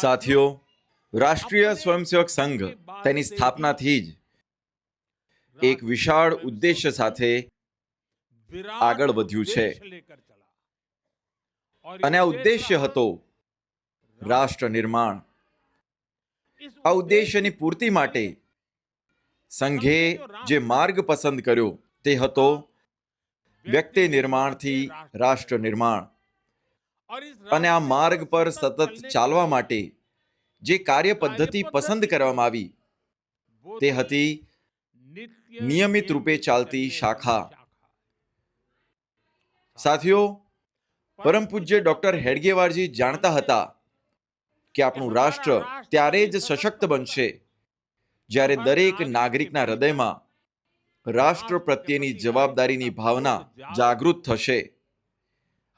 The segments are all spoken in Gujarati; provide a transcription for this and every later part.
સાથીઓ રાષ્ટ્રીય સ્વયંસેવક સંઘ તેની સ્થાપનાથી જ એક વિશાળ ઉદ્દેશ્ય સાથે આગળ વધ્યું છે. અને આ ઉદ્દેશ્ય હતો રાષ્ટ્ર નિર્માણ. આ ઉદ્દેશ્યની પૂર્તિ માટે સંઘે જે માર્ગ પસંદ કર્યો તે હતો વ્યક્તિ નિર્માણથી રાષ્ટ્ર નિર્માણ. અને આ માર્ગ પર સતત ચાલવા માટે જે કાર્ય પદ્ધતિ પસંદ કરવામાં આવી તે હતી નિયમિત રૂપે ચાલતી શાખા. સાથીઓ પરમ પૂજ્ય ડોક્ટર હેડગેવારજી જાણતા હતા કે આપણું રાષ્ટ્ર ત્યારે જ સશક્ત બનશે. જ્યારે દરેક નાગરિકના હૃદયમાં રાષ્ટ્ર પ્રત્યેની જવાબદારીની ભાવના જાગૃત થશે.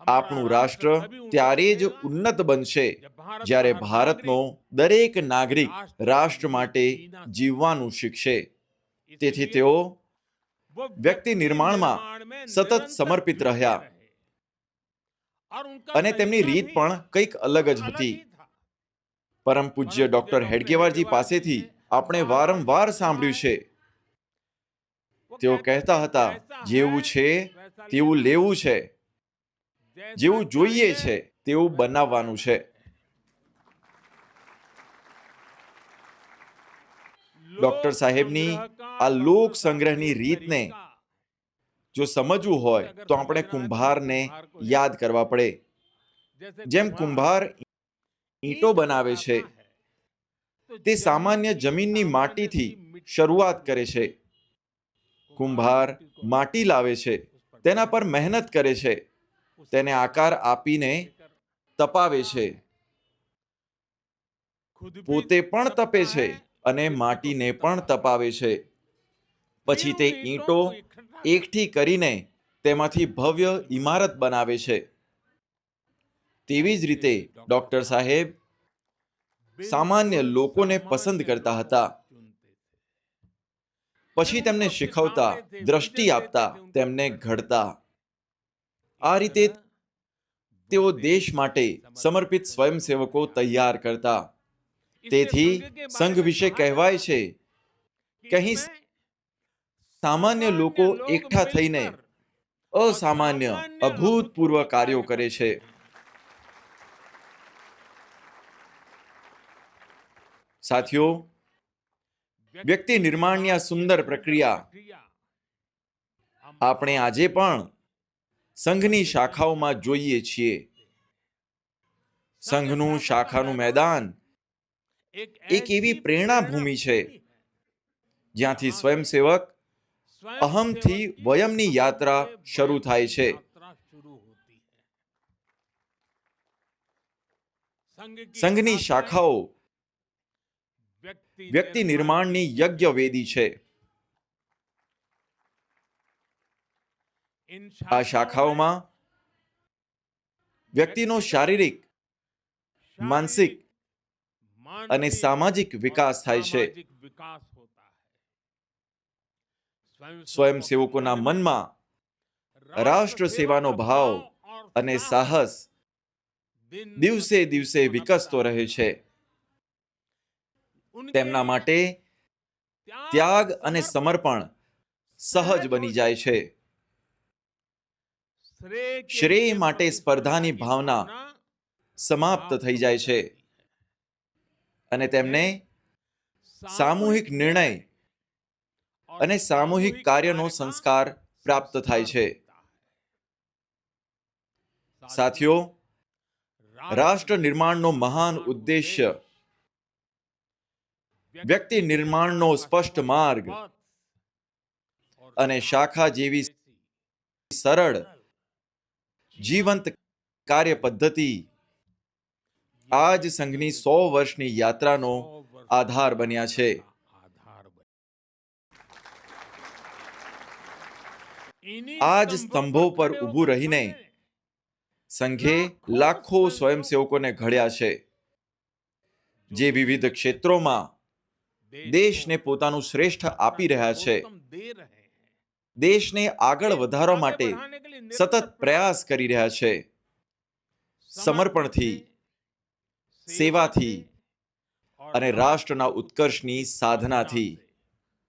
આપણું રાષ્ટ્ર ત્યારે જ ઉન્નત બનશે જ્યારે ભારતનો દરેક નાગરિક રાષ્ટ્ર માટે જીવવાનું શીખશે. તેથી તેઓ વ્યક્તિ નિર્માણમાં સતત સમર્પિત રહ્યા. અને તેમની રીત પણ કંઈક અલગ જ હતી. પરમ પૂજ્ય ડોક્ટર હેડગેવારજી પાસેથી આપણે વારંવાર સાંભળ્યું છે. તેઓ કહેતા હતા, જેવું છે, તેવું લેવું છે. જેવું જોઈએ છે. તેવું બનાવવાનું છે. ડોક્ટર સાહેબની આ લોક સંગ્રહની રીતને જો સમજવું હોય તો આપણે કુંભારને યાદ કરવા પડે. જેમ કુંભાર ઈંટો બનાવે છે તે સામાન્ય જમીનની માટીથી શરૂઆત કરે છે. કુંભાર માટી લાવે છે તેના પર મહેનત કરે છે. તેને આકાર આપીને તપાવે છે. પોતે પણ તપે છે અને માટીને પણ તપાવે છે. પછી તે ઈંટો એકઠી કરીને તેમાંથી ભવ્ય ઇમારત બનાવે છે. તેવી જ રીતે ડોક્ટર સાહેબ સામાન્ય લોકોને પસંદ કરતા હતા. પછી તેમને શીખવતા દ્રષ્ટિ આપતા તેમને ઘડતા. આ રીતે તેઓ દેશ માટે સમર્પિત સ્વયંસેવકો તૈયાર કરતા. તેથી સંઘ વિશે કહેવાય છે કહી સામાન્ય લોકો એકઠા થઈને અસામાન્ય અભૂતપૂર્વ કાર્યો કરે છે. સાથીઓ વ્યક્તિ નિર્માણની આ સુંદર પ્રક્રિયા આપણે આજે પણ સંઘની શાખાઓમાં જોઈએ છીએ. સંઘનું શાખાનું મેદાન એક એવી પ્રેરણા ભૂમિ છે, જ્યાંથી સ્વયંસેવક અહમથી વયમની યાત્રા શરૂ થાય છે. સંઘની શાખાઓ વ્યક્તિ નિર્માણની યજ્ઞ વેદી છે. આ શાખાઓમાં વ્યક્તિનો શારીરિક માનસિક અને સામાજિક વિકાસ થાય છે. સ્વયંસેવકોના મનમાં રાષ્ટ્ર સેવાનો ભાવ અને સાહસ દિવસે દિવસે વિકસતો રહે છે. તેમના માટે ત્યાગ અને સમર્પણ સહજ બની જાય છે. શ્રેય માટે સ્પર્ધાની ભાવના સમાપ્ત થઈ જાય છે. અને તેમને સામૂહિક નિર્ણય અને સામૂહિક કાર્યનો સંસ્કાર પ્રાપ્ત થાય છે. સાથીઓ, રાષ્ટ્ર નિર્માણનો મહાન ઉદ્દેશ્ય વ્યક્તિ નિર્માણનો સ્પષ્ટ માર્ગ અને શાખા જેવી સરળ જીવંત કાર્ય પદ્ધતિ આ જ સંઘની સો વર્ષની યાત્રાનો આધાર બન્યા છે. આ જ સ્તંભો પર ઊભું રહીને સંઘે લાખો સ્વયંસેવકોને ઘડ્યા છે. જે વિવિધ ક્ષેત્રોમાં દેશને પોતાનું શ્રેષ્ઠ આપી રહ્યા છે. દેશને આગળ વધારવા માટે સતત પ્રયાસ કરી રહ્યા છે. સમર્પણથી સેવાથી અને રાષ્ટ્રના ઉત્કર્ષની સાધનાથી.